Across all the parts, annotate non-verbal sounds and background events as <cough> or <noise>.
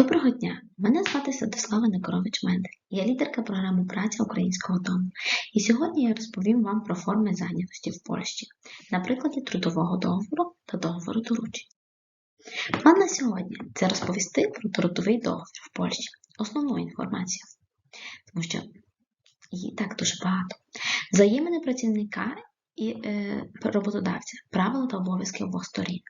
Доброго дня! Мене звати Святослава Некорович Мендель. Я лідерка програми Праця українського дому. І сьогодні я розповім вам про форми зайнятості в Польщі, на прикладі трудового договору та договору доручень. План на сьогодні це розповісти про трудовий договір в Польщі, основну інформацію, тому що її так дуже багато. Взаємини працівника і е, роботодавця, правила та обов'язки обох сторін.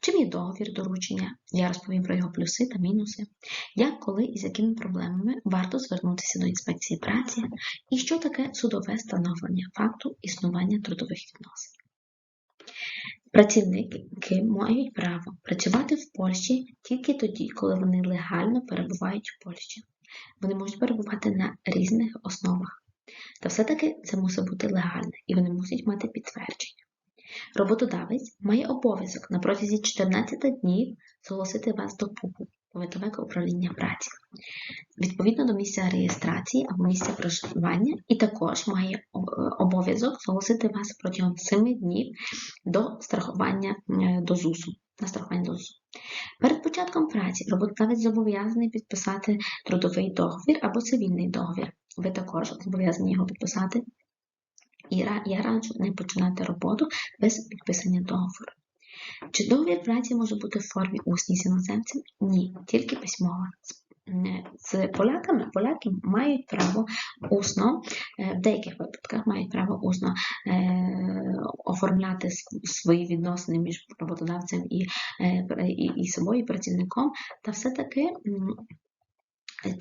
Чим є договір доручення? Я розповім про його плюси та мінуси, як, коли і з якими проблемами варто звернутися до інспекції праці, і що таке судове встановлення факту існування трудових відносин. Працівники мають право працювати в Польщі тільки тоді, коли вони легально перебувають в Польщі. Вони можуть перебувати на різних основах. Та все-таки це мусить бути легально і вони мусять мати підтвердження. Роботодавець має обов'язок на протязі 14 днів зголосити вас до ПУПу Повітове управління праці відповідно до місця реєстрації або місця проживання, і також має обов'язок зголосити вас протягом 7 днів до страхування до ЗУСу. На страхування ЗУСу. Перед початком праці роботодавець зобов'язаний підписати трудовий договір або цивільний договір. Ви також зобов'язані його підписати. І я раджу не починати роботу без підписання договору. Чи договір праці може бути в формі усній з іноземцем? Ні, тільки письмова. З поляками поляки мають право усно, е, в деяких випадках мають право усно е, оформляти свої відносини між роботодавцем і, е, і, і собою, і працівником, та все-таки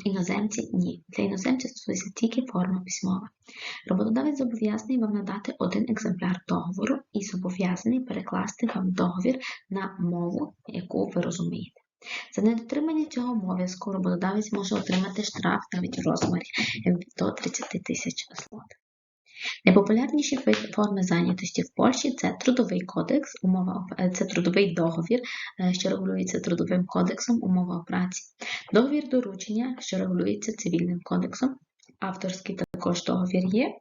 Іноземці ні. Для іноземців стосується тільки форма письмова. Роботодавець зобов'язаний вам надати один екземпляр договору і зобов'язаний перекласти вам договір на мову, яку ви розумієте. За недотримання цього обов'язку роботодавець може отримати штраф навіть в розмірі до 30 тисяч злотих. Найпопулярніші форми зайнятості в Польщі це трудовий кодекс, умова, е, це трудовий договір, е, що регулюється трудовим кодексом, умова праці, договір доручення, що регулюється цивільним кодексом, авторський також договір є.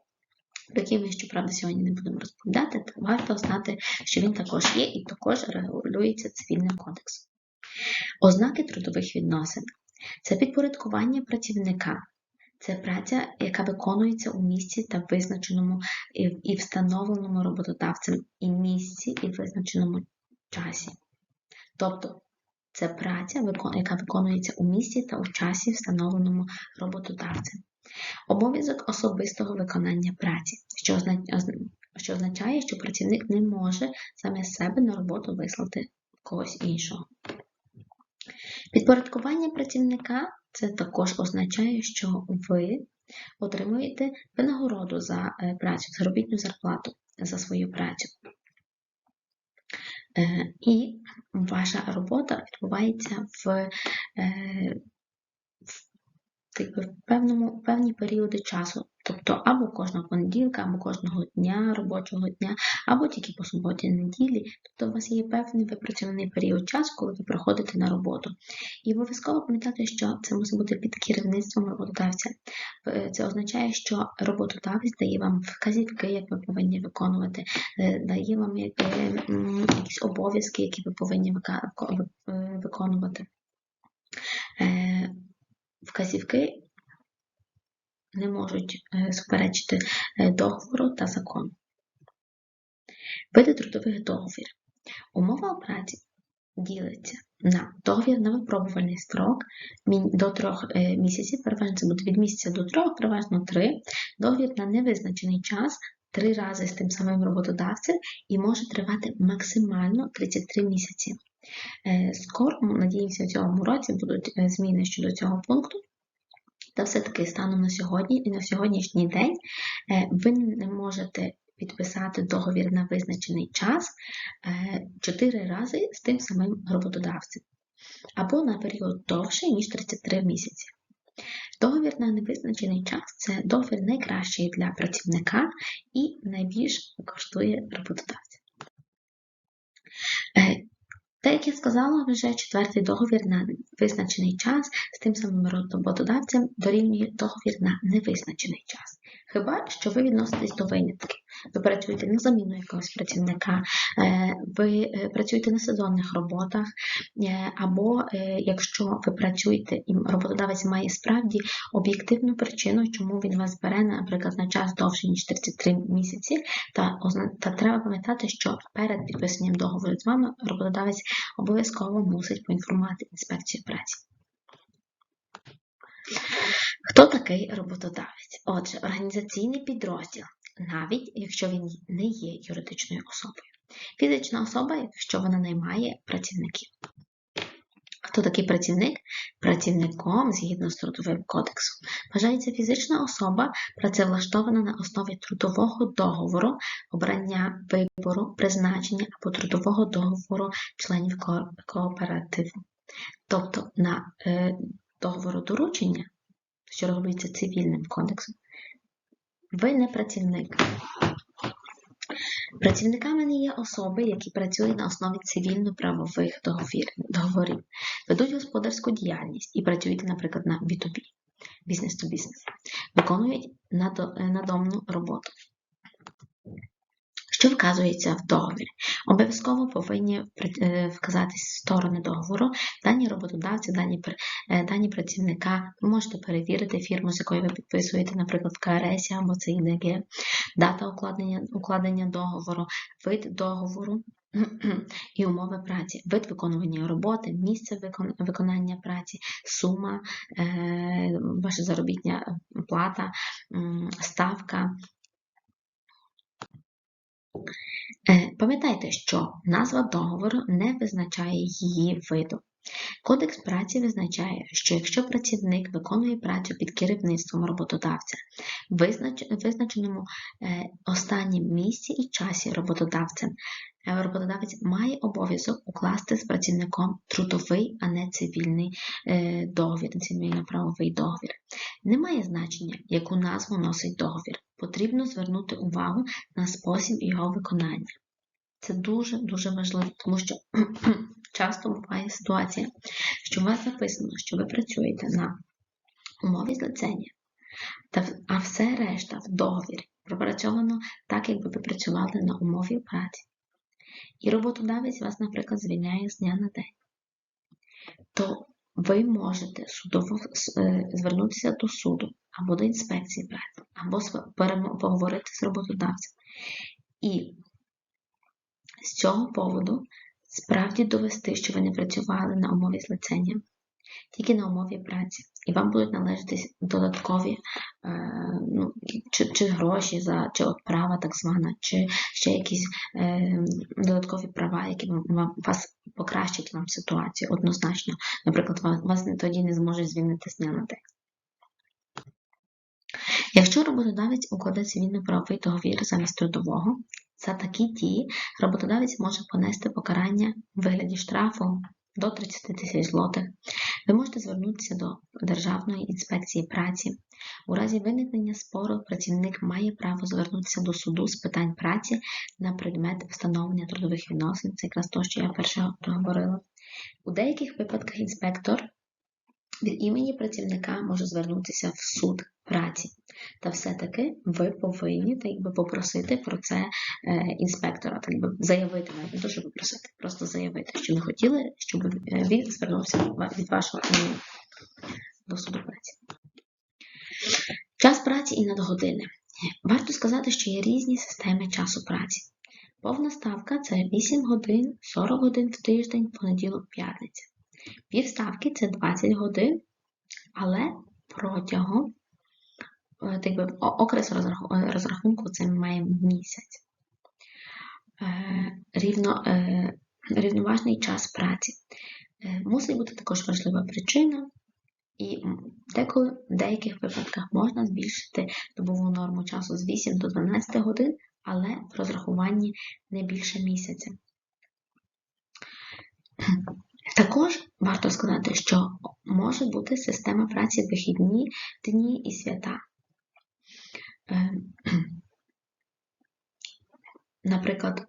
Про який ми, щоправда, сьогодні не будемо розповідати, то варто знати, що він також є і також регулюється цивільним кодексом. Ознаки трудових відносин це підпорядкування працівника, це праця, яка виконується у місці та визначеному і встановленому роботодавцем і місці і визначеному часі. Тобто це праця, яка виконується у місці та у часі, встановленому роботодавцем. Обов'язок особистого виконання праці, що означає, що працівник не може саме себе на роботу вислати когось іншого. Підпорядкування працівника це також означає, що ви отримуєте винагороду за е, працю, заробітну зарплату за свою працю. Е, і ваша робота відбувається в е, в певному, певні періоди часу. Тобто або кожного понеділка, або кожного дня робочого дня, або тільки по суботі неділі. Тобто у вас є певний випрацьований період часу, коли ви приходите на роботу. І обов'язково пам'ятати, що це мусить бути під керівництвом роботодавця. Це означає, що роботодавець дає вам вказівки, як ви повинні виконувати, е, дає вам якісь обов'язки, які ви повинні виконувати. Е, вказівки не можуть е, суперечити е, договору та закону. Види трудових договір. Умова праці ділиться на договір на випробувальний строк до трьох е, місяців, переважно це буде від місяця до трьох, переважно три, договір на невизначений час. Три рази з тим самим роботодавцем і може тривати максимально 33 місяці. Скоро, надіємося, в цьому році будуть зміни щодо цього пункту. Та все-таки станом на сьогодні і на сьогоднішній день е, ви не можете підписати договір на визначений час 4 е, рази з тим самим роботодавцем, або на період довший, ніж 33 місяці. Договір на невизначений час це договір найкращий для працівника і найбільш коштує роботодавця. Так як я сказала, вже четвертий договір на визначений час з тим самим роботодавцем дорівнює договір на невизначений час. Хіба що ви відноситесь до винятків? Ви працюєте на заміну якогось працівника, е, ви е, працюєте на сезонних роботах, е, або якщо ви працюєте і роботодавець має справді об'єктивну причину, чому він вас бере, наприклад, на час довше, ніж 33 місяці, та, та треба пам'ятати, що перед підписанням договору з вами роботодавець обов'язково мусить поінформувати інспекцію праці. Хто такий роботодавець? Отже, організаційний підрозділ, навіть якщо він не є юридичною особою. Фізична особа, якщо вона наймає працівників. Хто такий працівник? Працівником згідно з трудовим кодексом. Вважається фізична особа, працевлаштована на основі трудового договору, обрання вибору, призначення або трудового договору членів кооперативу. Тобто на е, договору доручення, що регулюється цивільним кодексом, ви не працівник. Працівниками не є особи, які працюють на основі цивільно-правових договорів, ведуть господарську діяльність і працюють, наприклад, на B2B, бізнес-то-бізнес, виконують е, надомну роботу. Що вказується в договорі? Обов'язково повинні е, вказатись сторони договору, дані роботодавця, дані, е, дані працівника. Ви можете перевірити фірму, з якою ви підписуєте, наприклад, КРС або ЦІДГ, дата укладення, укладення договору, вид договору. <clears throat> І умови праці, вид виконування роботи, місце виконання праці, сума, е, ваша заробітня плата, ставка, Е, Пам'ятайте, що назва договору не визначає її виду. Кодекс праці визначає, що якщо працівник виконує працю під керівництвом роботодавця, визначеному е, останнім місці і часі роботодавцем, е, роботодавець має обов'язок укласти з працівником трудовий, а не цивільний е, договір, цивільно-правовий договір. Немає значення, яку назву носить договір. Потрібно звернути увагу на спосіб його виконання. Це дуже-дуже важливо, тому що <clears throat> часто буває ситуація, що у вас записано, що ви працюєте на умові злицення, а все решта в договірі пропрацьовано так, якби ви працювали на умові праці. І роботодавець вас, наприклад, звільняє з дня на день. То ви можете судово е, звернутися до суду або до інспекції праці, або поговорити з роботодавцем. І з цього поводу справді довести, що ви не працювали на умові злицення, тільки на умові праці. І вам будуть належатись додаткові е, ну, чи, чи гроші за чи отправа так звана, чи ще якісь е, додаткові права, які вам, вас покращать вам ситуацію однозначно. Наприклад, вас, вас тоді не зможуть звільнити з дня на день. Якщо роботодавець укладе цивільно-правовий договір замість трудового, за такі дії роботодавець може понести покарання в вигляді штрафу до 30 тисяч злотих. Ви можете звернутися до Державної інспекції праці. У разі виникнення спору працівник має право звернутися до суду з питань праці на предмет встановлення трудових відносин. Це якраз те, що я перше говорила. У деяких випадках інспектор від імені працівника може звернутися в суд праці. Та все-таки ви повинні так якби, попросити про це е, інспектора, так якби заявити, не щоб попросити, просто заявити, що ми хотіли, щоб е, він звернувся від вашого імені до суду праці. Час праці і надгодини. Варто сказати, що є різні системи часу праці. Повна ставка це 8 годин, 40 годин в тиждень, понеділок, п'ятниця. Півставки це 20 годин, але протягом е, так би, окрес е, розрахунку це маємо місяць. Е, Рівно, рівноважний час праці. Мусить бути також важлива причина, і деколи в деяких випадках можна збільшити добову норму часу з 8 до 12 годин, але в розрахуванні не більше місяця. Також варто сказати, що може бути система праці вихідні дні і свята. Е, <clears throat> Наприклад,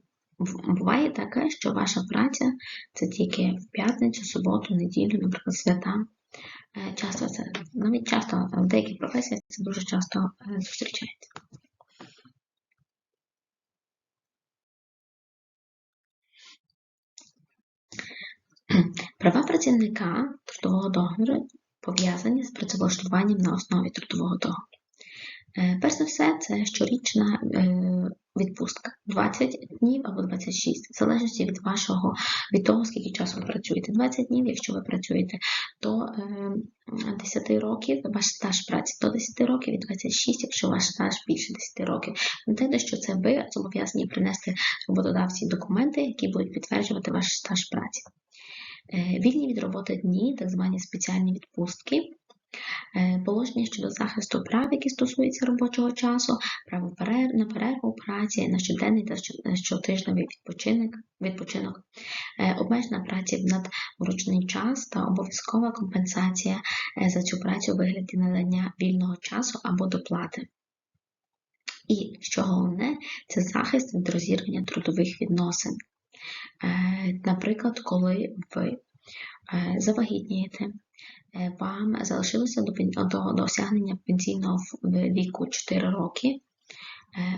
буває таке, що ваша праця це тільки в п'ятницю, суботу, неділю, наприклад, свята. Е, Часто це навіть часто в деяких професіях це дуже часто е, зустрічається. <clears throat> Права працівника трудового договору пов'язані з працевлаштуванням на основі трудового договору. Е, Перш за все, це щорічна е, відпустка 20 днів або 26, в залежності від вашого від того, скільки часу ви працюєте. 20 днів, якщо ви працюєте до е, 10 років, ваш стаж праці до 10 років, і 26, якщо ваш стаж більше 10 років. Пам'ятайте, що це ви зобов'язані принести роботодавці документи, які будуть підтверджувати ваш стаж праці. Е, Вільні від роботи дні, так звані спеціальні відпустки. Е, Положення щодо захисту прав, які стосуються робочого часу, право на перерву праці, на щоденний та щотижневий відпочинок, е, обмежена праця в надвручний час та обов'язкова компенсація за цю працю у вигляді надання вільного часу або доплати. І що головне, це захист від розірвання трудових відносин. Е, Наприклад, коли ви е, завагітнієте, е, вам залишилося до, досягнення пенсійного віку 4 роки,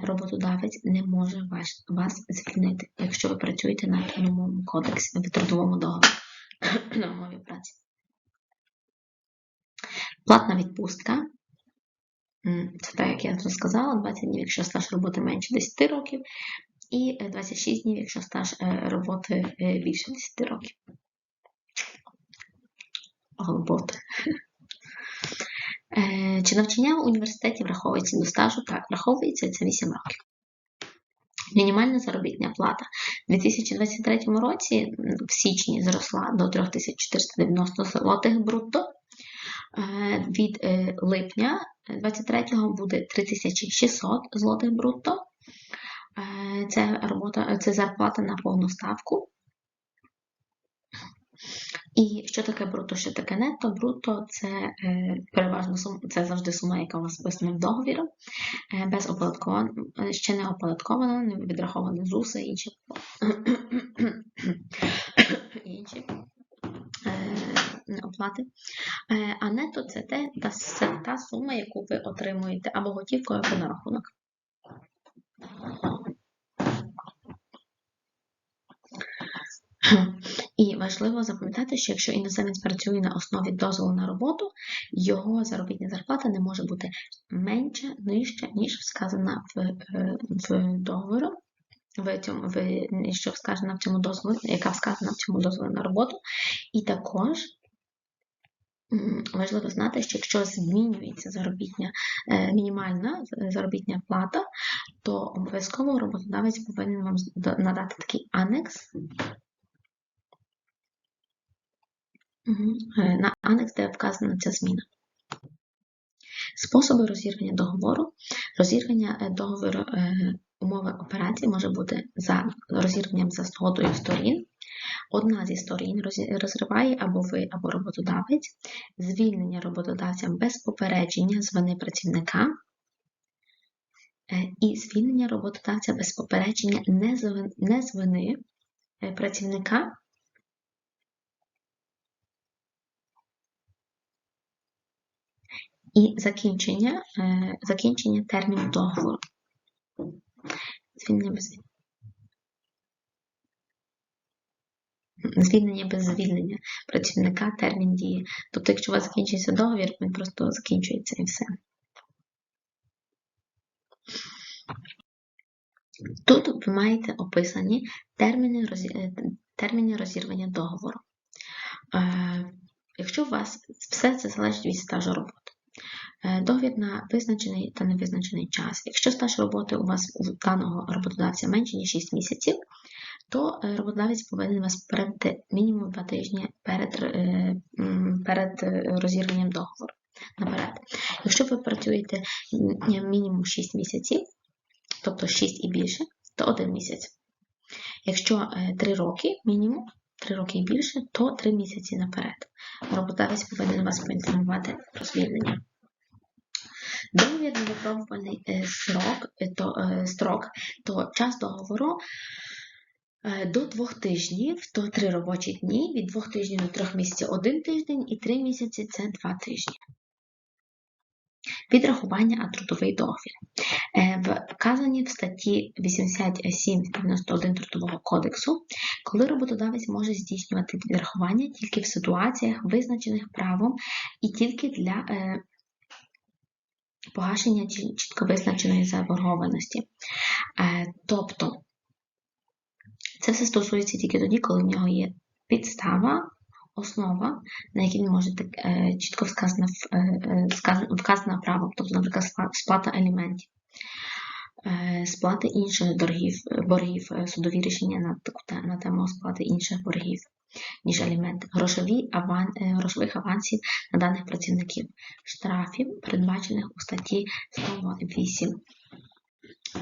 роботодавець не може вас, вас звільнити, якщо ви працюєте на трудовому кодексі, в трудовому договорі <clears throat> праці. Платна відпустка. Це так, як я вже сказала, 20 днів, якщо стаж роботи менше 10 років, і е, 26 днів, якщо стаж е, роботи е, більше 10 років. Роботи. Е, Чи навчання в університеті враховується до стажу? Так, враховується це 8 років. Мінімальна заробітня плата у 2023 році в січні зросла до 3490 злотих брутто. Е, Від е, липня 23-го буде 3600 злотих брутто. Е, Це робота, це зарплата на повну ставку. І що таке бруто, що таке нетто? Бруто це е, переважно сум, це завжди сума, яка у вас вписана в договір, е, без оподатковано, ще не оподатковано, не відраховано з УСА і інші, <coughs> інші е, оплати. Е, а нетто це, те, та, та сума, яку ви отримуєте або готівкою, або на рахунок. І важливо запам'ятати, що якщо іноземець працює на основі дозволу на роботу, його заробітна зарплата не може бути менша, нижча, ніж сказана в, е, в договору, в цьому, в, що сказана в цьому дозволі, яка вказана в цьому дозволі на роботу. І також важливо знати, що якщо змінюється заробітня, е, мінімальна заробітня плата, то обов'язково роботодавець повинен вам надати такий анекс. Мгм. Е, На анекс, де вказана ця зміна. Способи розірвання договору. Розірвання е, договору е, умови операції може бути за розірванням за згодою сторін. Одна зі сторін розриває або ви, або роботодавець, звільнення роботодавцям без попередження з вини працівника е, і звільнення роботодавця без попередження не з вин- не з вини е, працівника і закінчення, закінчення терміну договору. Звільнення без звільнення без звільнення працівника термін дії. Тобто, якщо у вас закінчується договір, він просто закінчується і все. Тут ви маєте описані терміни, терміни розірвання договору. Якщо у вас все це залежить від стажу роботи. Е, Договір на визначений та невизначений час. Якщо стаж роботи у вас у даного роботодавця менше, ніж 6 місяців, то е, роботодавець повинен вас попередити мінімум 2 тижні перед, е, перед розірванням договору. Наперед. Якщо ви працюєте мінімум 6 місяців, тобто 6 і більше, то 1 місяць. Якщо 3 роки мінімум, 3 роки і більше, то 3 місяці наперед. Роботодавець повинен вас поінформувати про звільнення. Випробувальний е, срок, то, е, строк, то час договору е, до двох тижнів, то три робочі дні, від двох тижнів до трьох місяців один тиждень, і три місяці це два тижні. Відрахування а трудовий договір. Е, вказані в статті 87-91 Трудового кодексу, коли роботодавець може здійснювати відрахування тільки в ситуаціях, визначених правом, і тільки для погашення чітко визначеної заборгованості. Е, тобто це все стосується тільки тоді, коли в нього є підстава основа, на якій він може так, е, чітко вказана, е, вказана право, тобто, наприклад, сплата аліментів, сплати інших боргів, боргів судові рішення на, на тему сплати інших боргів, ніж аліменти, грошові аван, грошових авансів на даних працівників, штрафів, передбачених у статті 108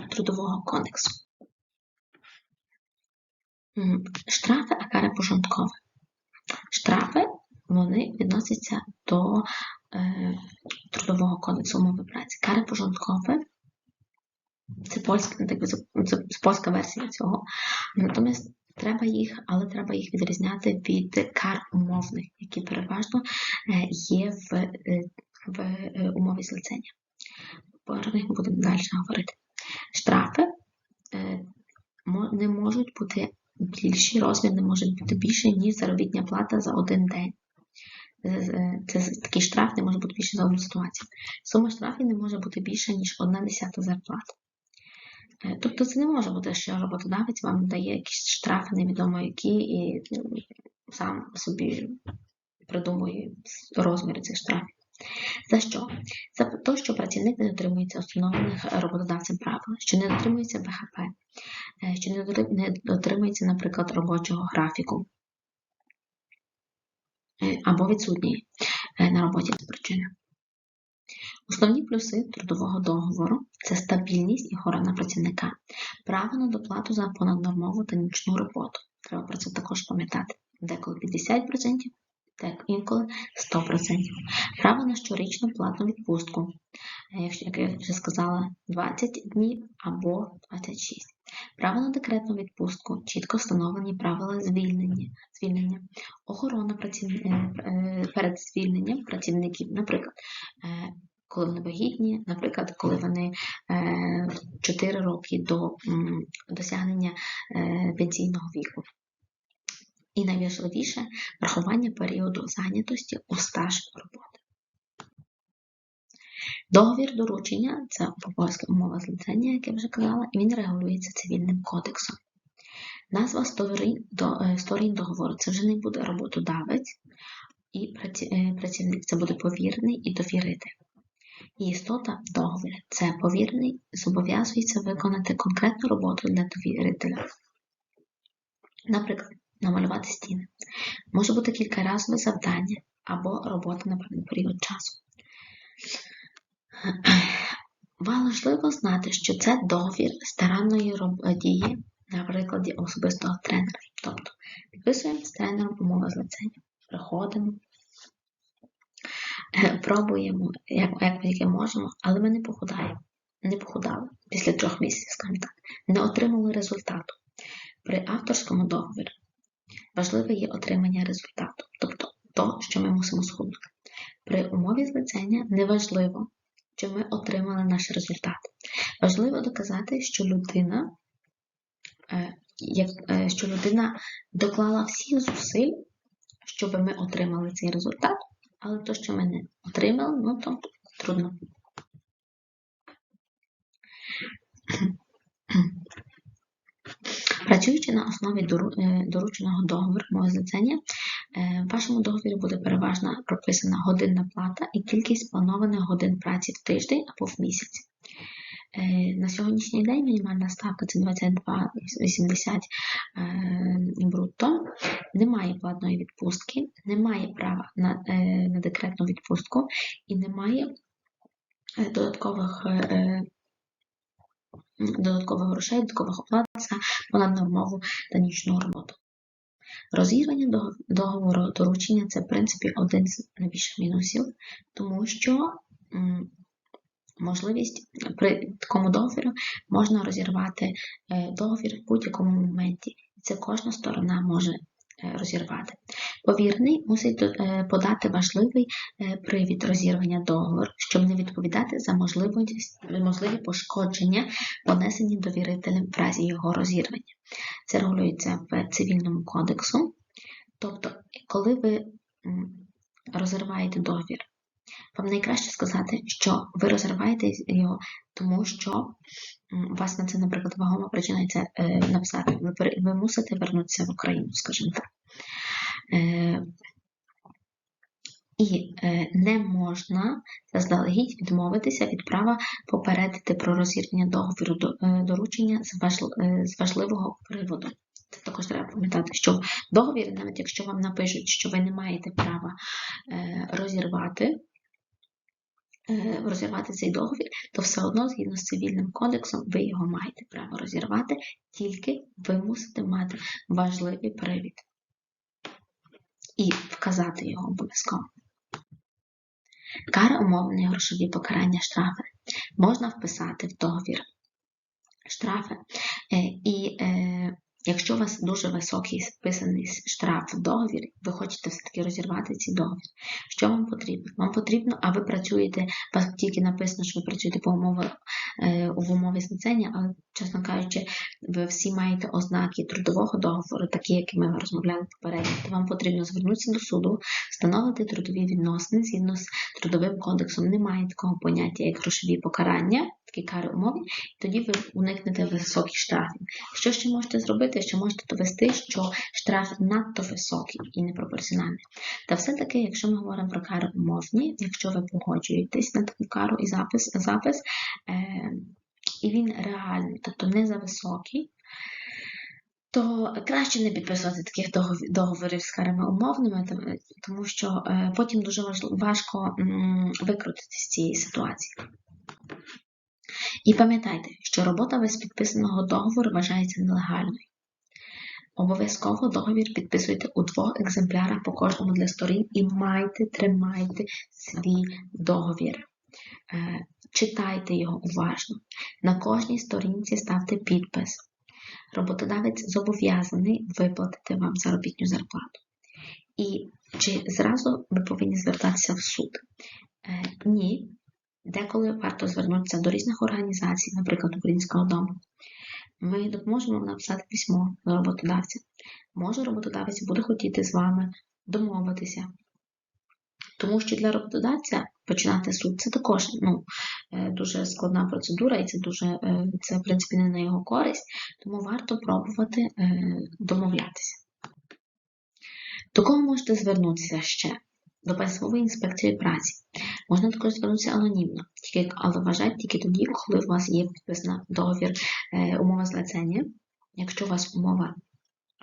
Трудового кодексу. Штрафи, а кари пожиткове. Штрафи вони відносяться до е, Трудового кодексу умови праці. Кари пожиткове це польська, так, це польська версія цього. Натомість треба їх, але треба їх відрізняти від кар умовних, які переважно е, є в е, в е, умові злицення. Про них будемо далі говорити. Штрафи не можуть бути більший розмір не може бути більше, ніж заробітня плата за один день. Це такий штраф не може бути більше за одну ситуацію. Сума штрафів не може бути більша, ніж одна десята зарплата. Тобто це не може бути, що роботодавець вам дає якісь штрафи, невідомо які, і сам собі придумує розміри цих штрафів. За що? За те, що працівник не дотримується установлених роботодавцем правил, що не дотримується БХП, е, що не дотримується, наприклад, робочого графіку е, або відсутній е, на роботі з причини. Основні плюси трудового договору це стабільність і охорона працівника, право на доплату за понаднормову та нічну роботу. Треба про це також пам'ятати. Деколи 50%, так, інколи 100%. Право на щорічну платну відпустку, е, як я вже сказала, 20 днів або 26. Право на декретну відпустку, чітко встановлені правила звільнення, звільнення. охорона праців... Е, е, перед звільненням працівників, наприклад, коли вони вагітні, наприклад, коли вони 4 роки до досягнення пенсійного віку. І найважливіше врахування періоду зайнятості у стаж роботи. Договір доручення це по-польськи умова злицення, як я вже казала, і він регулюється цивільним кодексом. Назва сторін, до, е, сторін договору це вже не буде роботодавець і е, працівник, це буде повірений і довіритель. Істота договору це повірений, зобов'язується виконати конкретну роботу для довірителя. Наприклад, намалювати стіни. Може бути кількаразове завдання або робота на певний період часу. Важливо знати, що це договір старанної дії на прикладі особистого тренера. Тобто підписуємо з тренером умови злицення, приходимо, пробуємо, як як ми можемо, але ми не похудаємо. Не похудали після трьох місяців, скажімо так, не отримали результату. При авторському договорі Важливе є отримання результату, тобто то, що ми мусимо схуднути. При умові злицення неважливо, чи ми отримали наш результат. Важливо доказати, що людина е, е, що людина доклала всіх зусиль, щоб ми отримали цей результат, але то, що ми не отримали, ну то трудно. Працюючи на основі е, дорученого договору мого злицення, е, в вашому договорі буде переважно прописана годинна плата і кількість планованих годин праці в тиждень або в місяць. Е, на сьогоднішній день мінімальна ставка це 22,80 брутто, немає платної відпустки, немає права на на декретну відпустку і немає додаткових додаткових грошей, додаткових оплат за понаднормову та нічну роботу. Розірвання договору доручення це, в принципі, один з найбільших мінусів, тому що можливість при такому договорі можна розірвати е, договір в будь-якому моменті, і це кожна сторона може е, розірвати. Повірний мусить е, подати важливий привід розірвання договору, щоб не відповідати за можливі пошкодження, понесені довірителем в разі його розірвання. Це регулюється в цивільному кодексу. Тобто, коли ви розриваєте договір, вам найкраще сказати, що ви розриваєте його, тому що вас на це, наприклад, вагома причина це е, написати. Ви, мусите вернутися в Україну, скажімо так. Е, і е, не можна заздалегідь відмовитися від права попередити про розірвання договіру до- е, доручення з, важл- з важливого приводу. Це також треба пам'ятати, що в договірі, навіть якщо вам напишуть, що ви не маєте права розірвати, розірвати цей договір, то все одно, згідно з цивільним кодексом, ви його маєте право розірвати, тільки ви мусите мати важливий привід і вказати його обов'язково. Кара умовні грошові покарання штрафи можна вписати в договір штрафи. Е, І е, якщо у вас дуже високий вписаний штраф в договір, ви хочете все-таки розірвати цей договір. Що вам потрібно? Вам потрібно, а ви працюєте, вас тільки написано, що ви працюєте по умові, е, в умові злицення, але, чесно кажучи, ви всі маєте ознаки трудового договору, такі, які ми розмовляли попередньо, то вам потрібно звернутися до суду, встановити трудові відносини згідно з трудовим кодексом. Немає такого поняття, як грошові покарання, такі кари умови, і тоді ви уникнете високих штрафів. Що ще можете зробити? Ще можете довести, що штраф надто високий і непропорціональний. Та все-таки, якщо ми говоримо про кари умовні, якщо ви погоджуєтесь на таку кару і запис, запис е, і він реальний, тобто не за високий, то краще не підписувати таких договорів з карами умовними, тому- що е, потім дуже важко м, викрутитися з цієї ситуації. І пам'ятайте, що робота без підписаного договору вважається нелегальною. Обов'язково договір підписуйте у двох екземплярах по кожному для сторін і майте, тримайте свій договір. Е, Читайте його уважно. На кожній сторінці ставте підпис. Роботодавець зобов'язаний виплатити вам заробітну зарплату. І чи зразу ви повинні звертатися в суд? Е, Ні. Деколи варто звернутися до різних організацій, наприклад, Українського дому. Ми допоможемо вам написати письмо до роботодавця. Може, роботодавець буде хотіти з вами домовитися. Тому що для роботодавця починати суд це також ну, е, дуже складна процедура, і це дуже е, це в принципі не на його користь, тому варто пробувати е, домовлятися. До кого можете звернутися ще? До Пенсової інспекції праці. Можна також звернутися анонімно, тільки, але вважайте тільки тоді, коли у вас є підписана договір е, умова злицення. Якщо у вас умова,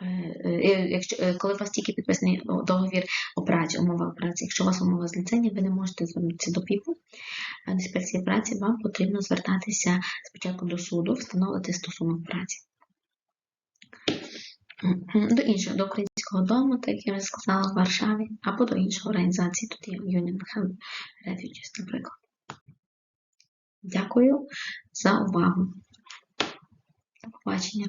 е, е, якщо, коли у вас тільки підписаний договір о праці, умова праці, якщо у вас умова злицення, ви не можете звернутися до ПІПу, інспекції праці вам потрібно звертатися спочатку до суду, встановити стосунок праці. До іншого, до українського дому, так як я вже сказала, в Варшаві, або до іншої організації, тут є Union Health Refugees, наприклад. Дякую за увагу. До побачення.